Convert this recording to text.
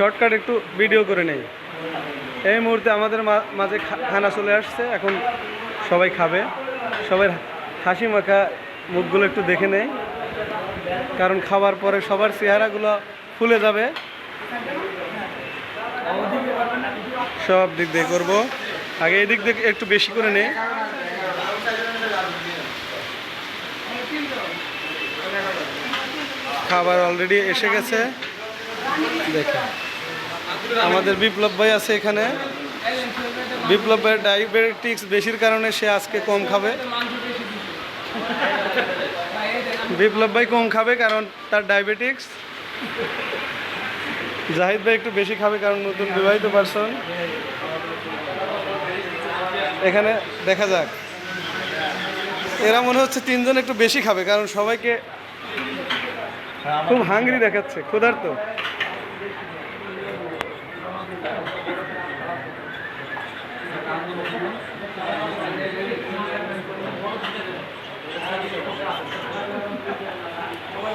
Shortcut একটু video করে নেই। এই মুহূর্তে আমাদের মাঝে খানা চলে আসছে, এখন সবাই খাবে। সবাই হাসি মাখা মুখগুলো একটু দেখে নেই। কারণ খাবার পরে সবার চেহারাগুলো ফুলে যাবে। সব দিক দিয়ে করব। আগে এই দিক দিয়ে একটু বেশি করে নেই। খাবার অলরেডি এসে গেছে। দেখেন। আমাদের বিপ্লব ভাই আছে এখানে। বিপ্লব ভাইয়ের ডায়াবেটিক্স বেশির কারণে সে আজকে কম খাবে। বিপ্লব ভাই কম খাবে কারণ তার ডায়াবেটিক্স জাহিদ ভাই একটু বেশি খাবে কারণ নতুন বিবাহিত পারসন এখানে দেখা যাক। এরা মনে হচ্ছে তিনজন একটু বেশি খাবে কারণ সবাইকে খুব হাঙ্গরি দেখাচ্ছে। ক্ষুধার্ত। Thank you.